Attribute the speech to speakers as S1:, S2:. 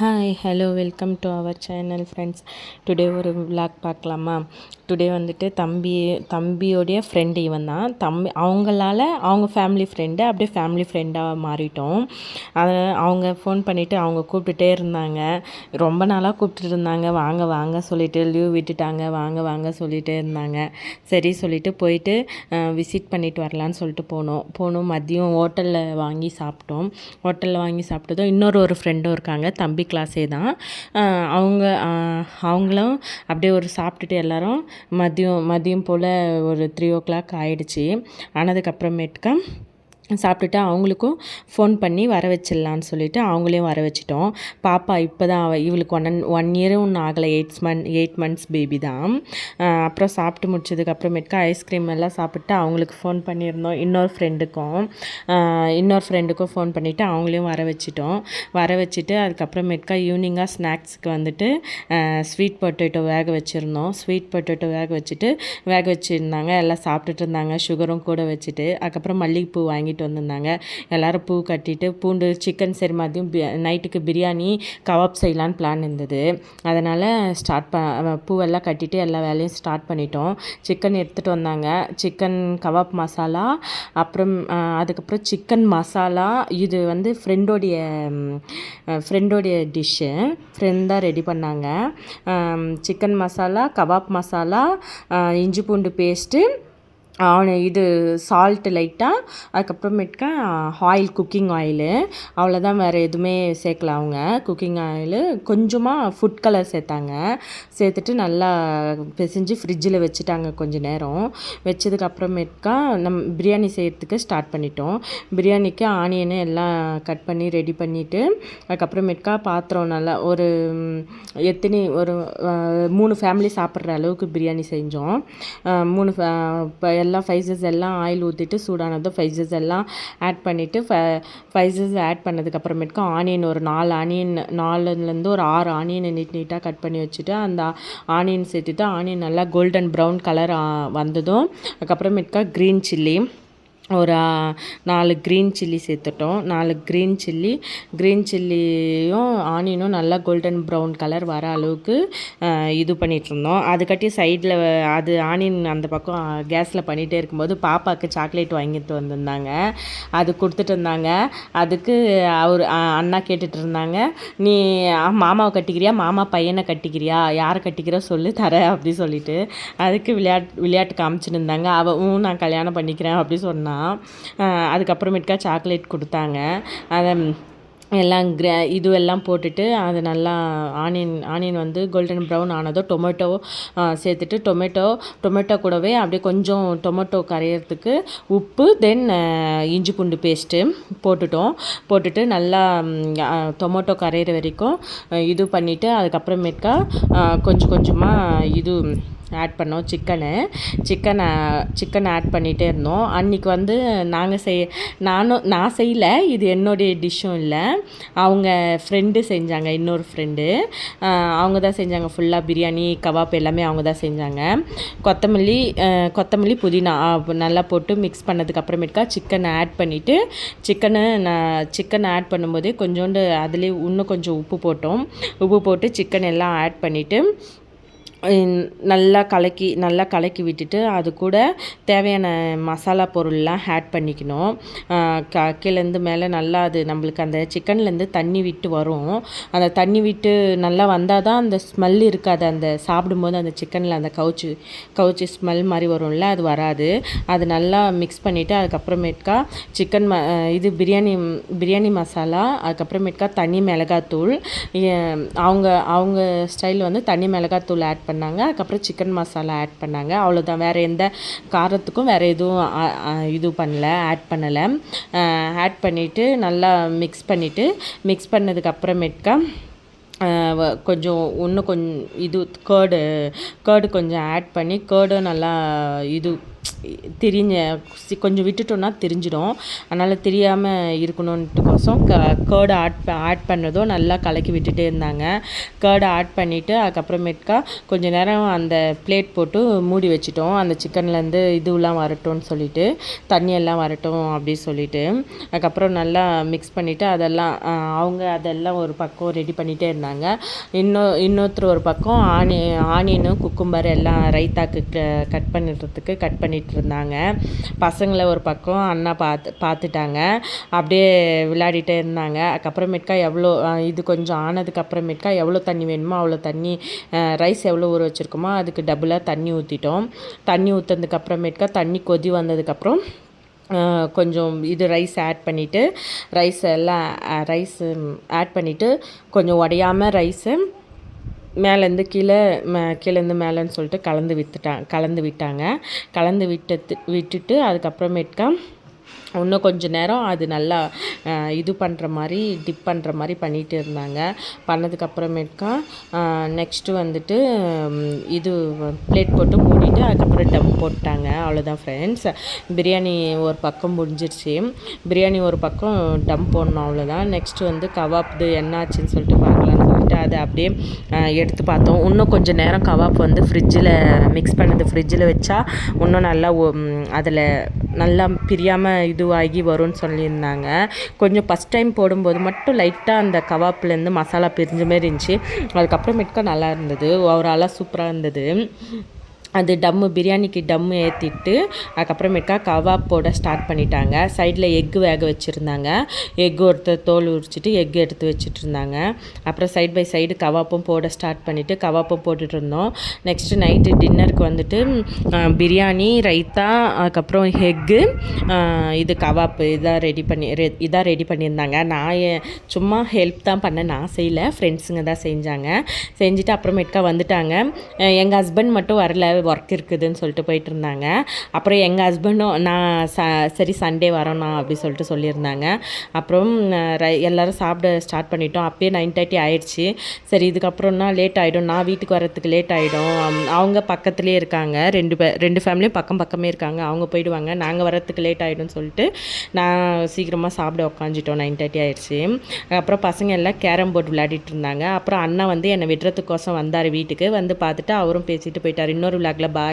S1: Hi hello welcome to our channel friends today ஒரு vlog பார்க்கலாமா? Today வந்துட்டு தம்பி தம்பியோடைய ஃப்ரெண்டு இவன் தான். தம்பி அவங்களால அவங்க ஃபேமிலி ஃப்ரெண்டு அப்படியே ஃபேமிலி ஃப்ரெண்டாக மாறிட்டோம். அதை அவங்க ஃபோன் பண்ணிவிட்டு அவங்க கூப்பிட்டுட்டே இருந்தாங்க. ரொம்ப நாளாக கூப்பிட்டுட்டு இருந்தாங்க. வாங்க வாங்க சொல்லிவிட்டு லீவ் விட்டுட்டாங்க. வாங்க வாங்க சொல்லிகிட்டே இருந்தாங்க. சரி சொல்லிவிட்டு போயிட்டு விசிட் பண்ணிட்டு வரலான்னு சொல்லிட்டு போனோம். போனோம் மதியம் ஹோட்டலில் வாங்கி சாப்பிட்டோம். ஹோட்டலில் வாங்கி சாப்பிட்டதும் இன்னொரு ஒரு ஃப்ரெண்டும் இருக்காங்க. தம்பி கிளாஸே தான். அவங்க அவங்களும் அப்படியே ஒரு சாப்பிட்டுட்டு எல்லோரும் மதியம் மதியம் போல் ஒரு த்ரீ ஓ கிளாக் ஆகிடுச்சி ஆனதுக்கப்புறமேட்டுக்கா சாப்பிட்டுட்டு அவங்களுக்கும் ஃபோன் பண்ணி வர வச்சிடலான்னு சொல்லிவிட்டு அவங்களையும் வர வச்சிட்டோம். பாப்பா இப்போ தான் அவள் இவளுக்கு ஒன் ஒன் இயரும் ஒன்றும் ஆகலை. Eights month eight months baby தான். அப்புறம் சாப்பிட்டு முடிச்சதுக்கப்புறமேட்டுக்கு ஐஸ்கிரீம் எல்லாம் சாப்பிட்டு அவங்களுக்கு ஃபோன் பண்ணியிருந்தோம். இன்னொரு ஃப்ரெண்டுக்கும் இன்னொரு ஃப்ரெண்டுக்கும் ஃபோன் பண்ணிவிட்டு அவங்களையும் வர வச்சிட்டோம். வர வச்சுட்டு அதுக்கப்புறமேட்டுக்கா ஈவினிங்காக ஸ்நாக்ஸுக்கு வந்துட்டு ஸ்வீட் பொட்டேட்டோ வேக வச்சுருந்தோம். ஸ்வீட் பொட்டேட்டோ வேக வச்சுட்டு வேக வச்சுருந்தாங்க. எல்லாம் சாப்பிட்டுட்டு இருந்தாங்க. சுகரும் கூட வச்சுட்டு. அதுக்கப்புறம் மல்லிகைப்பூ வாங்கிட்டு வாங்கிட்டு வந்திருந்தாங்க. எல்லோரும் பூ கட்டிட்டு பூண்டு சிக்கன் சரி மதியம் நைட்டுக்கு பிரியாணி கவாப் செய்யலான்னு பிளான் இருந்தது. அதனால் ஸ்டார்ட் ப பூவெல்லாம் கட்டிட்டு எல்லா வேலையும் ஸ்டார்ட் பண்ணிட்டோம். சிக்கன் எடுத்துகிட்டு வந்தாங்க. சிக்கன் கவாப் மசாலா அப்புறம் அதுக்கப்புறம் சிக்கன் மசாலா இது வந்து ஃப்ரெண்டோடைய ஃப்ரெண்டோடைய டிஷ்ஷு ஃப்ரெண்ட் தான் ரெடி பண்ணாங்க. சிக்கன் மசாலா கபாப் மசாலா இஞ்சி பூண்டு பேஸ்ட்டு இது சால்ட்டு லைட்டாக அதுக்கப்புறமேட்டுக்கா ஆயில் குக்கிங் ஆயிலு அவ்வளோதான் வேறு எதுவுமே சேர்க்கல அவங்க. குக்கிங் ஆயிலு கொஞ்சமாக ஃபுட் கலர் சேர்த்தாங்க. சேர்த்துட்டு நல்லா பிசைஞ்சு ஃப்ரிட்ஜில் வச்சுட்டாங்க கொஞ்சம் நேரம். வச்சதுக்கு அப்புறமேட்டுக்கா நம் பிரியாணி செய்கிறதுக்கு ஸ்டார்ட் பண்ணிட்டோம். பிரியாணிக்கு ஆனியனு எல்லாம் கட் பண்ணி ரெடி பண்ணிவிட்டு அதுக்கப்புறமேட்டுக்கா பாத்திரம் நல்லா ஒரு எத்தனை ஒரு மூணு ஃபேமிலி சாப்பிட்ற அளவுக்கு பிரியாணி செஞ்சோம். மூணு எல்லாம் ஃபைசஸ் எல்லாம் ஆயில் ஊற்றிட்டு சூடானதும் ஃபைசஸ் எல்லாம் ஆட் பண்ணிவிட்டு ஃப ஃபைசஸ் ஆட் பண்ணதுக்கப்புறமேட்டுக்கு ஆனியன் ஒரு நாலு ஆனியன் நாலுலேருந்து ஒரு ஆறு ஆனியனை நீட் நீட்டாக கட் பண்ணி வச்சுட்டு அந்த ஆனியன் சேர்த்துட்டு ஆனியன் நல்லா கோல்டன் ப்ரௌன் கலர் வந்ததும் அதுக்கப்புறமேட்டுக்கா க்ரீன் சில்லி ஒரு நாலு க்ரீன் சில்லி சேர்த்துட்டோம். நாலு க்ரீன் சில்லி க்ரீன் சில்லியும் ஆனியனும் நல்லா கோல்டன் ப்ரௌன் கலர் வர அளவுக்கு இது பண்ணிகிட்ருந்தோம் அதுக்கட்டி சைடில் அது ஆனியன் அந்த பக்கம் கேஸில் பண்ணிகிட்டே இருக்கும்போது பாப்பாவுக்கு சாக்லேட் வாங்கிட்டு வந்திருந்தாங்க. அது கொடுத்துட்டு இருந்தாங்க அதுக்கு அவர் அண்ணா கேட்டுட்டு இருந்தாங்க நீ மாமாவை கட்டிக்கிறியா? மாமா பையனை கட்டிக்கிறியா? யாரை கட்டிக்கிறா? சொல்லு தர அப்படி சொல்லிட்டு அதுக்கு விளையாட் விளையாட்டு காமிச்சுட்டு இருந்தாங்க அவன் நான் கல்யாணம் பண்ணிக்கிறேன் அப்படி சொன்னான் அதுக்கப்புறமேட்டுக்கா சாக்லேட் கொடுத்தாங்க. அதை எல்லாம் கிரே இதுவெல்லாம் போட்டுட்டு அது நல்லா ஆனியன் ஆனியன் வந்து கோல்டன் ப்ரௌன் ஆனதோ டொமேட்டோ சேர்த்துட்டு டொமேட்டோ டொமேட்டோ கூடவே அப்படியே கொஞ்சம் டொமேட்டோ கரையிறதுக்கு உப்பு தென் இஞ்சி பூண்டு பேஸ்ட்டு போட்டுட்டோம். போட்டுட்டு நல்லா டொமேட்டோ கரையிற வரைக்கும் இது பண்ணிவிட்டு அதுக்கப்புறமேட்டுக்கா கொஞ்சம் கொஞ்சமாக இது ஆட் பண்ணோம் சிக்கனு சிக்கனை சிக்கன் ஆட் பண்ணிகிட்டே இருந்தோம். அன்றைக்கி வந்து நாங்கள் செய் நானும் நான் செய்யலை இது என்னுடைய டிஷ்ஷும் இல்லை. அவங்க ஃப்ரெண்டு செஞ்சாங்க இன்னொரு ஃப்ரெண்டு அவங்க தான் செஞ்சாங்க ஃபுல்லாக பிரியாணி கபாப் எல்லாமே அவங்க தான் செஞ்சாங்க. கொத்தமல்லி கொத்தமல்லி புதினா நல்லா போட்டு மிக்ஸ் பண்ணதுக்கு அப்புறமேட்டுக்கா சிக்கனை ஆட் பண்ணிவிட்டு சிக்கனை நான் சிக்கன் ஆட் பண்ணும்போதே கொஞ்சோண்டு அதுலேயே இன்னும் கொஞ்சம் உப்பு போட்டோம். உப்பு போட்டு சிக்கன் எல்லாம் ஆட் பண்ணிவிட்டு நல்லா கலக்கி நல்லா கலக்கி விட்டுட்டு அது கூட தேவையான மசாலா பொருள்லாம் ஆட் பண்ணிக்கணும். க கீழேருந்து மேலே நல்லா அது நம்மளுக்கு அந்த சிக்கன்லேருந்து தண்ணி விட்டு வரும். அந்த தண்ணி விட்டு நல்லா வந்தால் தான் அந்த ஸ்மெல் இருக்காது. அந்த சாப்பிடும்போது அந்த சிக்கனில் அந்த கவுச்சு கவுச்சு ஸ்மெல் மாதிரி வரும்ல அது வராது. அது நல்லா மிக்ஸ் பண்ணிவிட்டு அதுக்கப்புறமேட்கா சிக்கன் ம இது பிரியாணி பிரியாணி மசாலா அதுக்கப்புறமேட்கா தனி மிளகாத்தூள். அவங்க அவங்க ஸ்டைல் வந்து தனி மிளகாத்தூள் ஆட் பண்ணாங்க. அதுக்கப்புறம் சிக்கன் மசாலா ஆட் பண்ணாங்க. அவ்வளோதான் வேறு எந்த காரத்துக்கும் வேறு எதுவும் இது பண்ணல. ஆட் பண்ணலை. ஆட் பண்ணிவிட்டு நல்லா மிக்ஸ் பண்ணிவிட்டு மிக்ஸ் பண்ணதுக்கப்புறமேட்டுக்கா கொஞ்சம் இன்னும் கொஞ்சம் இது கேர்டு கேர்டு கொஞ்சம் ஆட் பண்ணி கேர்டும் நல்லா இது திரிஞ்ச சி- கொஞ்சம் விட்டுட்டோன்னா தெரிஞ்சிடும். அதனால் தெரியாமல் இருக்கணுன்ட்டுக்கோசம் க கேர்டு ஆட் ஆட் பண்ணதும் நல்லா கலக்கி விட்டுட்டே இருந்தாங்க. கேர்டை ஆட் பண்ணிவிட்டு அதுக்கப்புறமேட்டுக்கா கொஞ்ச நேரம் அந்த பிளேட் போட்டு மூடி வச்சிட்டோம். அந்த சிக்கன்லேருந்து இதுவெலாம் வரட்டும்னு சொல்லிட்டு தண்ணியெல்லாம் வரட்டும் அப்படி சொல்லிட்டு அதுக்கப்புறம் நல்லா மிக்ஸ் பண்ணிவிட்டு அதெல்லாம் அவங்க அதெல்லாம் ஒரு பக்கம் ரெடி பண்ணிகிட்டே இருந்தாங்க. இன்னும் இன்னொருத்தர் ஒரு பக்கம் ஆனி ஆனியனும் குக்கும்பர் எல்லாம் ரைத்தாக்கு கட் பண்ணுறதுக்கு கட் பண்ணிட்டு இருந்தாங்க பசங்களை ஒரு பக்கம் அண்ணா பார்த்து பார்த்துட்டாங்க. அப்படியே விளையாடிட்டே இருந்தாங்க. அதுக்கப்புறமேட்கா எவ்வளோ இது கொஞ்சம் ஆனதுக்கப்புறமேட்கா எவ்வளோ தண்ணி வேணுமோ அவ்வளோ தண்ணி ரைஸ் எவ்வளோ ஊற வச்சுருக்கோமோ அதுக்கு டபுளாக தண்ணி ஊற்றிட்டோம் தண்ணி ஊற்றுனதுக்கப்புறமேட்கா தண்ணி கொதி வந்ததுக்கப்புறம் கொஞ்சம் இது ரைஸ் ஆட் பண்ணிவிட்டு ரைஸ் எல்லாம் ரைஸ் ஆட் பண்ணிவிட்டு கொஞ்சம் உடையாமல் ரைஸு மேலேருந்து கீழே மே கீழேருந்து மேலேன்னு சொல்லிட்டு கலந்து விட்டுட்டாங்க கலந்து விட்டாங்க. கலந்து விட்டது விட்டுட்டு அதுக்கப்புறமேட்டுக்கா இன்னும் கொஞ்ச நேரம் அது நல்லா இது பண்ணுற மாதிரி டிப் பண்ணுற மாதிரி பண்ணிகிட்டு இருந்தாங்க. பண்ணதுக்கப்புறமேட்டுக்கா நெக்ஸ்ட்டு வந்துட்டு இது பிளேட் போட்டு மூடிட்டு அதுக்கப்புறம் டம் போட்டாங்க. அவ்வளோதான் ஃப்ரெண்ட்ஸ் பிரியாணி ஒரு பக்கம் முடிஞ்சிருச்சு. பிரியாணி ஒரு பக்கம் டம் போடணும் அவ்வளோதான் நெக்ஸ்ட்டு வந்து கவாப்து என்னாச்சுன்னு சொல்லிட்டு பார்க்கலான்னு சொல்லிட்டு அதை அப்படியே எடுத்து பார்த்தோம். இன்னும் கொஞ்சம் நேரம் கவாப் வந்து ஃப்ரிட்ஜில் மிக்ஸ் பண்ணது ஃப்ரிட்ஜில் வச்சா இன்னும் நல்லா அதில் நல்லா பிரியாமல் இதுவாகி வரும்னு சொல்லியிருந்தாங்க. கொஞ்சம் ஃபஸ்ட் டைம் போடும்போது மட்டும் லைட்டாக அந்த கவாப்லேருந்து மசாலா பிரிஞ்ச மாதிரி இருந்துச்சு. அதுக்கப்புறமேட்டுக்கா நல்லா இருந்தது. ஓவராலாக சூப்பராக இருந்தது. அது டம்மு பிரியாணிக்கு டம்மு ஏற்றிட்டு அதுக்கப்புறமேட்டுக்கா கவாப் போட ஸ்டார்ட் பண்ணிட்டாங்க. சைடில் எக்கு வேக வச்சுருந்தாங்க. எக்கு ஒருத்தர் தோல் உரிச்சிட்டு எக்கு எடுத்து வச்சுட்டு இருந்தாங்க அப்புறம் சைடு பை சைடு கவாப்பும் போட ஸ்டார்ட் பண்ணிவிட்டு கவாப்பும் போட்டுட்டு இருந்தோம். நெக்ஸ்ட்டு நைட்டு டின்னருக்கு வந்துட்டு பிரியாணி ரைத்தா அதுக்கப்புறம் எக்கு இது கவாப்பு இதான் ரெடி பண்ணி ரெ- இதான் ரெடி பண்ணியிருந்தாங்க. நான் சும்மா ஹெல்ப் தான் பண்ணேன் நான் செய்யலை. ஃப்ரெண்ட்ஸுங்க தான் செஞ்சாங்க. செஞ்சுட்டு அப்புறமேட்டுக்கா வந்துட்டாங்க. எங்கள் ஹஸ்பண்ட் மட்டும் வரல. ஒர்க் இருக்குதுன்னு சொல்லிட்டு போயிட்டு இருந்தாங்க அப்புறம் எங்கள் ஹஸ்பண்டும் நான் ச சரி சண்டே வரோண்ணா அப்படி சொல்லிட்டு சொல்லியிருந்தாங்க. அப்புறம் எல்லோரும் ரை- எல்லாரும் சாப்பிட ஸ்டார்ட் பண்ணிட்டோம். அப்பயே நைன் தேர்ட்டி ஆயிடுச்சு. சரி இதுக்கப்புறம்னா லேட் ஆகிடும் நான் வீட்டுக்கு வரத்துக்கு லேட் ஆகிடும் அவங்க பக்கத்துலேயே இருக்காங்க. ரெண்டு பேர் ரெண்டு ஃபேமிலியும் பக்கம் பக்கமே இருக்காங்க. அவங்க போயிடுவாங்க. நாங்கள் வரத்துக்கு லேட் ஆகிடும்னு சொல்லிட்டு நான் சீக்கிரமாக சாப்பிட உக்காந்துட்டோம். நைன் தேர்ட்டி ஆயிடுச்சு. அப்புறம் பசங்க எல்லாம் கேரம் போர்டு விளையாடிட்டு இருந்தாங்க. அப்புறம் அண்ணா வந்து என்னை விடுறதுக்கோசம் வந்தார் வீட்டுக்கு. வந்து பார்த்துட்டு அவரும் பேசிட்டு போயிட்டார். இன்னொரு লাগলা বাই